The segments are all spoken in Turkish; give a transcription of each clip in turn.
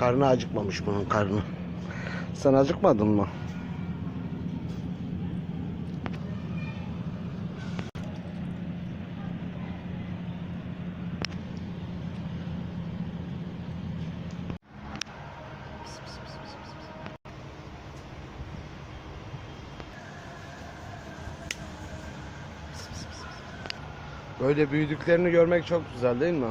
Karnı acıkmamış bunun karnı. Sen acıkmadın mı? Böyle büyüdüklerini görmek çok güzel değil mi?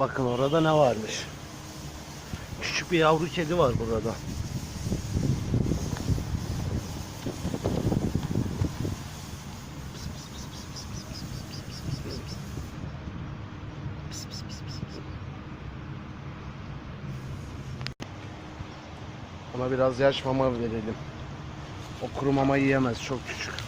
Bakın orada ne varmış. Küçük bir yavru kedi var burada. Ona biraz yaş mama verelim. O kuru mama yiyemez çok küçük.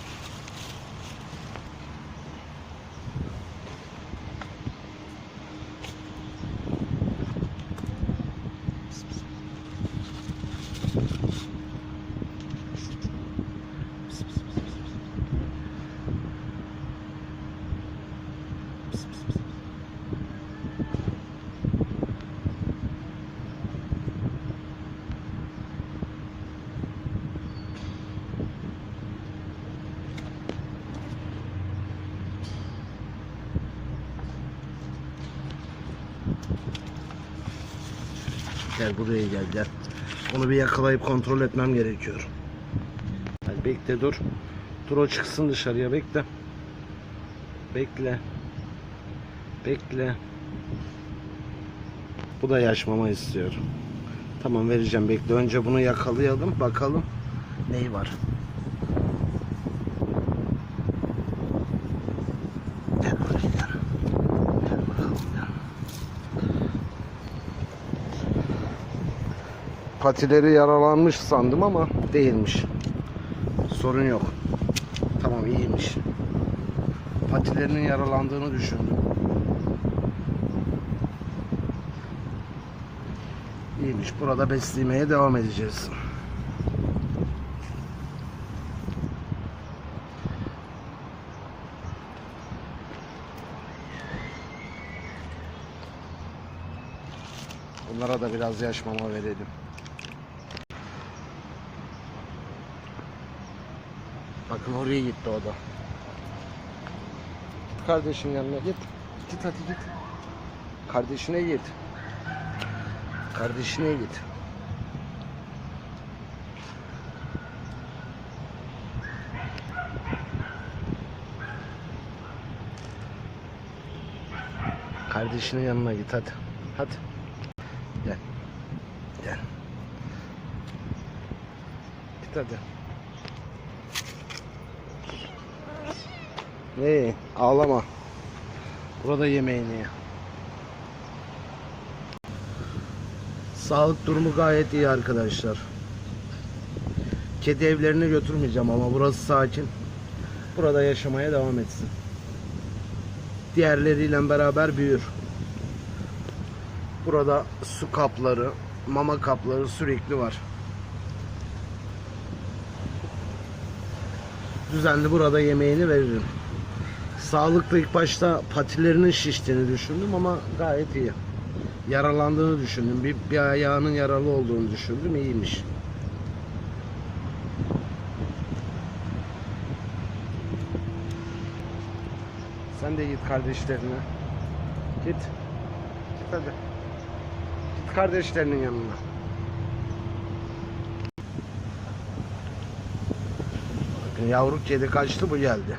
Gel buraya gel gel. Onu bir yakalayıp kontrol etmem gerekiyor. Hadi bekle dur. Dur o çıksın dışarıya bekle. Bekle. Bekle. Bu da yaş mama istiyor. Tamam vereceğim bekle. Önce bunu yakalayalım bakalım neyi var. Gel buraya gel. Gel bakalım gel. Patileri yaralanmış sandım ama değilmiş. Sorun yok. Tamam iyiymiş. Patilerinin yaralandığını düşündüm. İyiymiş. Burada beslemeye devam edeceğiz. Bunlara da biraz yaş mama verelim. Bakın oraya gitti o da. Kardeşin yanına git. Git hadi git. Kardeşine git. Kardeşine git. Kardeşinin yanına git hadi. Hadi. Gel. Gel. Git hadi. Ne? Ağlama. Burada yemeğini ye. Sağlık durumu gayet iyi arkadaşlar. Kedi evlerine götürmeyeceğim ama burası sakin. Burada yaşamaya devam etsin. Diğerleriyle beraber büyür. Burada su kapları, mama kapları sürekli var. Düzenli burada yemeğini veririm. Sağlıklı ilk başta patilerinin şiştiğini düşündüm ama gayet iyi. Yaralandığını düşündüm. Bir, bir ayağının yaralı olduğunu düşündüm. İyiymiş. Sen de git kardeşlerine. Git. Git hadi. Git kardeşlerinin yanına. Yavru kedi kaçtı bu geldi.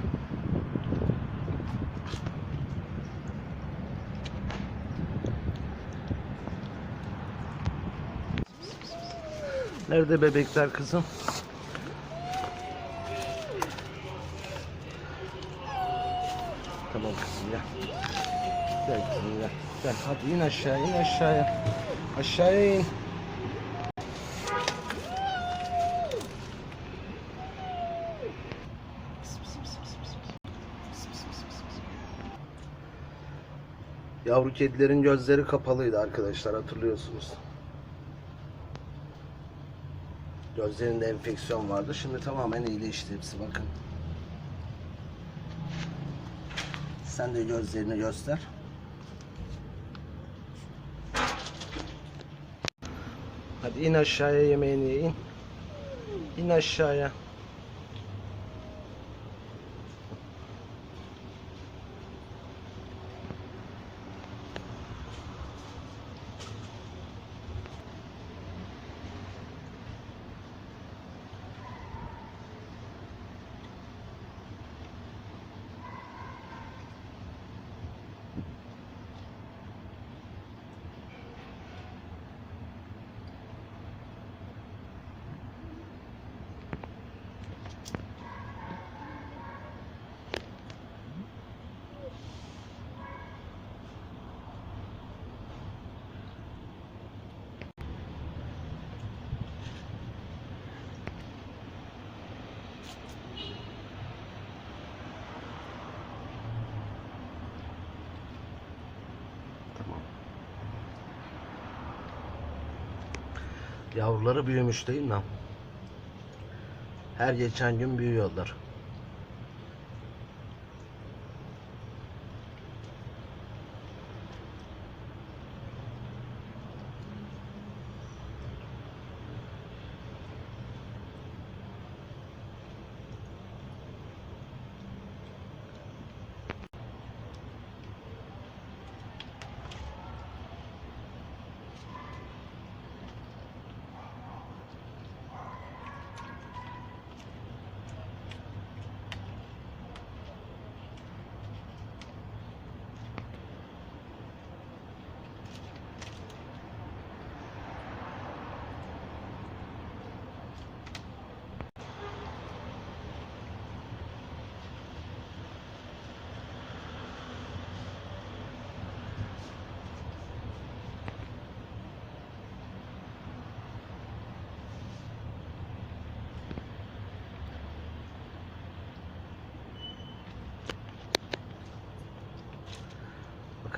Nerede bebekler kızım? Tamam kızım gel. Gel kızım gel. Gel hadi in aşağı in aşağıya. Aşağıya in. Yavru kedilerin gözleri kapalıydı arkadaşlar hatırlıyorsunuz. Gözlerinde enfeksiyon vardı. Şimdi tamamen iyileşti hepsi bakın. Sen de gözlerini göster. Hadi in aşağıya yemeğini ye, in. İn aşağıya. Yavruları büyümüş değil mi? Her geçen gün büyüyorlar.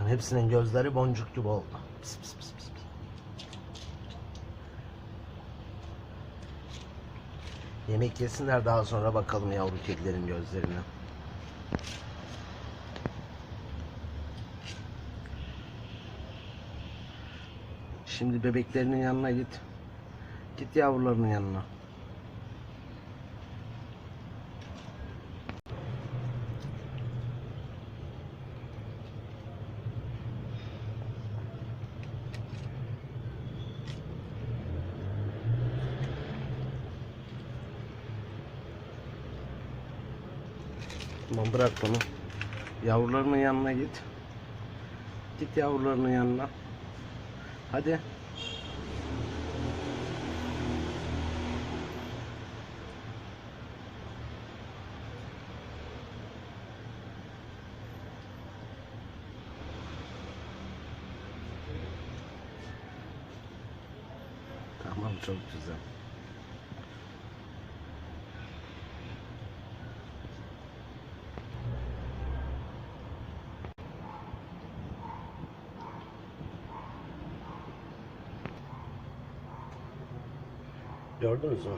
Bakın hepsinin gözleri boncuk gibi oldu. Pis pis pis pis. Yemek yesinler daha sonra bakalım yavru kedilerin gözlerine. Şimdi bebeklerinin yanına git. Git yavrularının yanına. Tamam bırak bunu. Yavrularının yanına git. Git yavrularının yanına. Hadi. Tamam çok güzel. Gördünüz mü?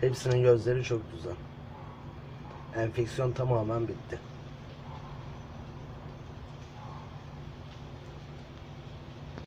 Hepsinin gözleri çok güzel. Enfeksiyon tamamen bitti.